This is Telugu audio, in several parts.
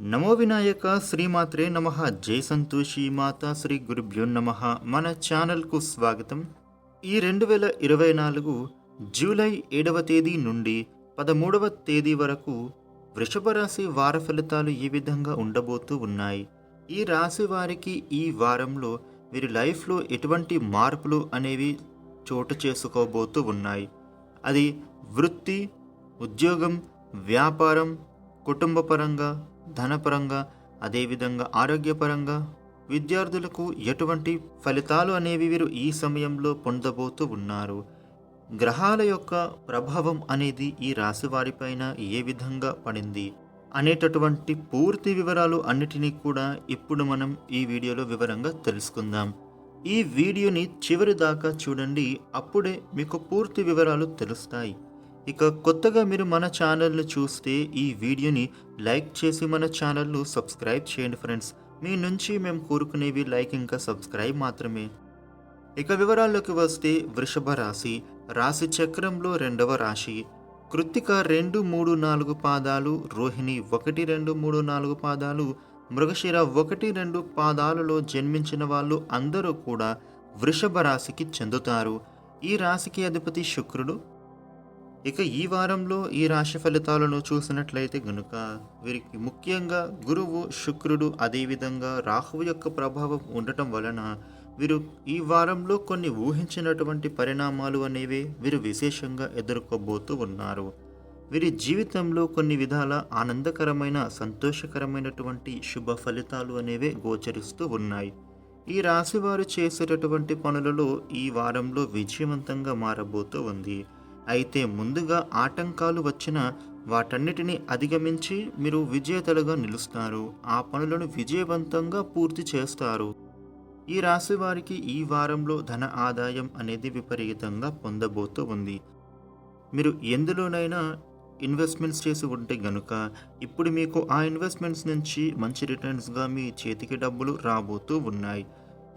నమో వినాయక శ్రీమాత్రే నమ. జై సంతోషి మాత శ్రీ గురుభ్యో నమ. మన ఛానల్కు స్వాగతం. ఈ రెండు వేల ఇరవై నాలుగు జూలై ఏడవ తేదీ నుండి పదమూడవ తేదీ వరకు వృషభ రాశి వార ఫలితాలు ఈ విధంగా ఉండబోతూ ఉన్నాయి. ఈ రాశి వారికి ఈ వారంలో వీరి లైఫ్లో ఎటువంటి మార్పులు అనేవి చోటు చేసుకోబోతూ ఉన్నాయి. అది వృత్తి ఉద్యోగం వ్యాపారం కుటుంబపరంగా ధనపరంగా అదేవిధంగా ఆరోగ్యపరంగా విద్యార్థులకు ఎటువంటి ఫలితాలు అనేవి వీరు ఈ సమయంలో పొందబోతూ ఉన్నారు. గ్రహాల యొక్క ప్రభావం అనేది ఈ రాశి వారిపైన ఏ విధంగా పడింది అనేటటువంటి పూర్తి వివరాలు అన్నిటినీ కూడా ఇప్పుడు మనం ఈ వీడియోలో వివరంగా తెలుసుకుందాం. ఈ వీడియోని చివరి దాకా చూడండి అప్పుడే మీకు పూర్తి వివరాలు తెలుస్తాయి. ఇక కొత్తగా మీరు మన ఛానల్ను చూస్తే ఈ వీడియోని లైక్ చేసి మన ఛానల్ను సబ్స్క్రైబ్ చేయండి ఫ్రెండ్స్. మీ నుంచి మేము కోరుకునేవి లైక్ ఇంకా సబ్స్క్రైబ్ మాత్రమే. ఇక వివరాల్లోకి వస్తే వృషభ రాశి. రాశి చక్రంలో రెండవ రాశి. కృత్తిక రెండు మూడు నాలుగు పాదాలు రోహిణి ఒకటి రెండు మూడు నాలుగు పాదాలు మృగశిర ఒకటి రెండు పాదాలలో జన్మించిన వాళ్ళు అందరూ కూడా వృషభ రాశికి చెందుతారు. ఈ రాశికి అధిపతి శుక్రుడు ఇక ఈ వారంలో ఈ రాశి ఫలితాలను చూసినట్లయితే గనుక వీరికి ముఖ్యంగా గురువు శుక్రుడు అదేవిధంగా రాహువు యొక్క ప్రభావం ఉండటం వలన వీరు ఈ వారంలో కొన్ని ఊహించినటువంటి పరిణామాలు అనేవి వీరు విశేషంగా ఎదుర్కోబోతూ ఉన్నారు. వీరి జీవితంలో కొన్ని విధాల ఆనందకరమైన సంతోషకరమైనటువంటి శుభ ఫలితాలు అనేవి గోచరిస్తూ ఉన్నాయి. ఈ రాశి వారు చేసేటటువంటి పనులలో ఈ వారంలో విజయవంతంగా మారబోతూ ఉంది. అయితే ముందుగా ఆటంకాలు వచ్చిన వాటన్నిటిని అధిగమించి మీరు విజేతలుగా నిలుస్తారు. ఆ పనులను విజయవంతంగా పూర్తి చేస్తారు. ఈ రాశి వారికి ఈ వారంలో ధన ఆదాయం అనేది విపరీతంగా పొందబోతూ ఉంది. మీరు ఎందులోనైనా ఇన్వెస్ట్మెంట్స్ చేసి ఉంటే గనుక ఇప్పుడు మీకు ఆ ఇన్వెస్ట్మెంట్స్ నుంచి మంచి రిటర్న్స్గా మీ చేతికి డబ్బులు రాబోతూ ఉన్నాయి.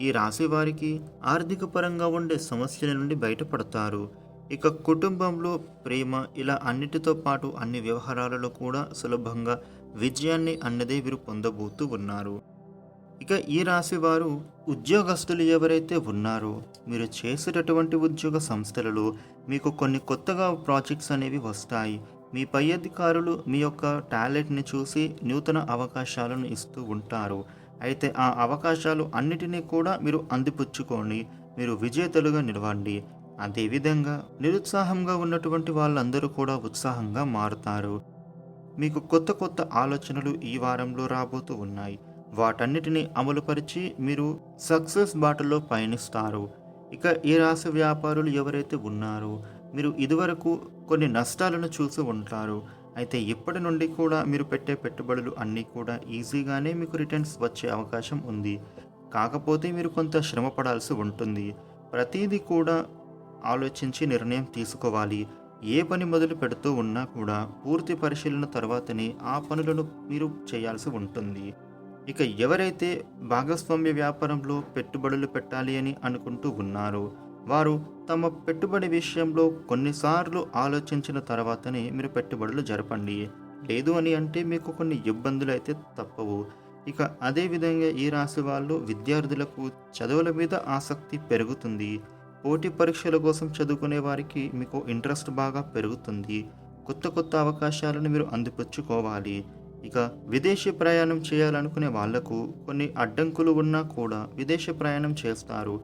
ఈ రాశి వారికి ఆర్థిక పరంగా ఉండే సమస్యల నుండి బయటపడతారు. ఇక కుటుంబంలో ప్రేమ ఇలా అన్నిటితో పాటు అన్ని వ్యవహారాలలో కూడా సులభంగా విజయాన్ని అన్నదే వీరు పొందబోతూ ఉన్నారు. ఇక ఈ రాశి వారు ఉద్యోగస్తులు ఎవరైతే ఉన్నారో మీరు చేసేటటువంటి ఉద్యోగ సంస్థలలో మీకు కొన్ని కొత్తగా ప్రాజెక్ట్స్ అనేవి వస్తాయి. మీ పై అధికారులు మీ యొక్క టాలెంట్ని చూసి నూతన అవకాశాలను ఇస్తూ ఉంటారు. అయితే ఆ అవకాశాలు అన్నిటినీ కూడా మీరు అందిపుచ్చుకొని మీరు విజేతలుగా నిలవండి. అదేవిధంగా నిరుత్సాహంగా ఉన్నటువంటి వాళ్ళందరూ కూడా ఉత్సాహంగా మారుతారు. మీకు కొత్త కొత్త ఆలోచనలు ఈ వారంలో రాబోతూ ఉన్నాయి. వాటన్నిటిని అమలుపరిచి మీరు సక్సెస్ బాటలో పయనిస్తారు. ఇక ఈ రాశి వ్యాపారులు ఎవరైతే ఉన్నారో మీరు ఇదివరకు కొన్ని నష్టాలను చూసి ఉంటారు. అయితే ఇప్పటి నుండి కూడా మీరు పెట్టే పెట్టుబడులు అన్నీ కూడా ఈజీగానే మీకు రిటర్న్స్ వచ్చే అవకాశం ఉంది. కాకపోతే మీరు కొంత శ్రమ పడాల్సి ఉంటుంది. ప్రతిదీ కూడా ఆలోచించి నిర్ణయం తీసుకోవాలి. ఏ పని మొదలు పెడుతూ ఉన్నా కూడా పూర్తి పరిశీలన తర్వాతనే ఆ పనులను మీరు చేయాల్సి ఉంటుంది. ఇక ఎవరైతే భాగస్వామ్య వ్యాపారంలో పెట్టుబడులు పెట్టాలి అని అనుకుంటూ ఉన్నారో వారు తమ పెట్టుబడి విషయంలో కొన్నిసార్లు ఆలోచించిన తర్వాతనే మీరు పెట్టుబడులు జరపండి. లేదు అని అంటే మీకు కొన్ని ఇబ్బందులు అయితే తప్పవు. ఇక అదేవిధంగా ఈ రాశి వాళ్ళు విద్యార్థులకు చదువుల మీద ఆసక్తి పెరుగుతుంది. పోటీ పరీక్షల కోసం చదువుకునే వారికి మీకు ఇంట్రెస్ట్ బాగా పెరుగుతుంది. కొత్త కొత్త అవకాశాలను మీరు అందిపుచ్చుకోవాలి. ఇక విదేశీ ప్రయాణం చేయాలనుకునే వాళ్ళకు కొన్ని అడ్డంకులు ఉన్నా కూడా విదేశీ ప్రయాణం చేస్తారు.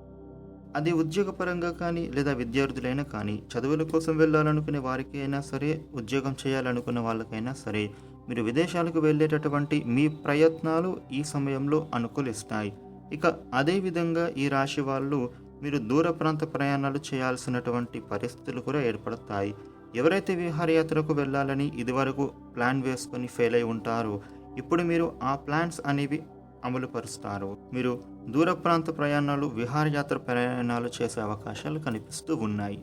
అది ఉద్యోగపరంగా కానీ లేదా విద్యార్థులైనా కానీ చదువుల కోసం వెళ్ళాలనుకునే వారికి అయినా సరే ఉద్యోగం చేయాలనుకునే వాళ్ళకైనా సరే మీరు విదేశాలకు వెళ్ళేటటువంటి మీ ప్రయత్నాలు ఈ సమయంలో అనుకూలిస్తాయి. ఇక అదేవిధంగా ఈ రాశి వాళ్ళు మీరు దూర ప్రాంత ప్రయాణాలు చేయాల్సినటువంటి పరిస్థితులు కూడా ఏర్పడతాయి. ఎవరైతే విహారయాత్రకు వెళ్ళాలని ఇదివరకు ప్లాన్ వేసుకొని ఫెయిల్ అయి ఉంటారో ఇప్పుడు మీరు ఆ ప్లాన్స్ అనేవి అమలుపరుస్తారు మీరు దూర ప్రాంత ప్రయాణాలు విహారయాత్ర ప్రయాణాలు చేసే అవకాశాలు కనిపిస్తూ ఉన్నాయి.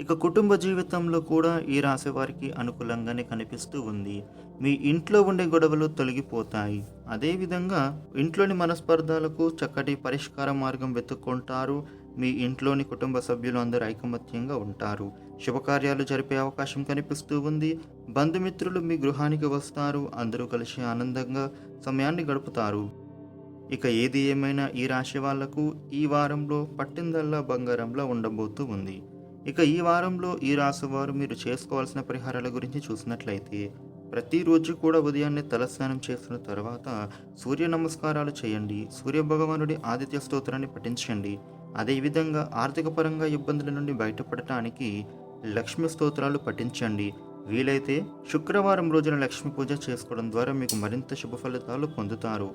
ఇక కుటుంబ జీవితంలో కూడా ఈ రాశి వారికి అనుకూలంగానే కనిపిస్తూ ఉంది. మీ ఇంట్లో ఉండే గొడవలు తొలగిపోతాయి. అదేవిధంగా ఇంట్లోని మనస్పర్ధాలకు చక్కటి పరిష్కార మార్గం వెతుక్కుంటారు. మీ ఇంట్లోని కుటుంబ సభ్యులు అందరూ ఐకమత్యంగా ఉంటారు. శుభకార్యాలు జరిపే అవకాశం కనిపిస్తూ ఉంది. బంధుమిత్రులు మీ గృహానికి వస్తారు. అందరూ కలిసి ఆనందంగా సమయాన్ని గడుపుతారు. ఇక ఏది ఏమైనా ఈ రాశి వాళ్ళకు ఈ వారంలో పట్టిందల్లా బంగారంలో ఉండబోతూ ఉంది. ఇక ఈ వారంలో ఈ రాశి వారు మీరు చేసుకోవాల్సిన పరిహారాల గురించి చూసినట్లయితే ప్రతిరోజు కూడా ఉదయాన్నే తలస్నానం చేసిన తర్వాత సూర్య నమస్కారాలు చేయండి. సూర్య భగవానుడి ఆదిత్య స్తోత్రాన్ని పఠించండి. అదేవిధంగా ఆర్థిక పరంగా ఇబ్బందుల నుండి బయటపడటానికి లక్ష్మి స్తోత్రాలు పఠించండి. వీలైతే శుక్రవారం రోజున లక్ష్మీ పూజ చేసుకోవడం ద్వారా మీకు మరింత శుభ ఫలితాలు పొందుతారు.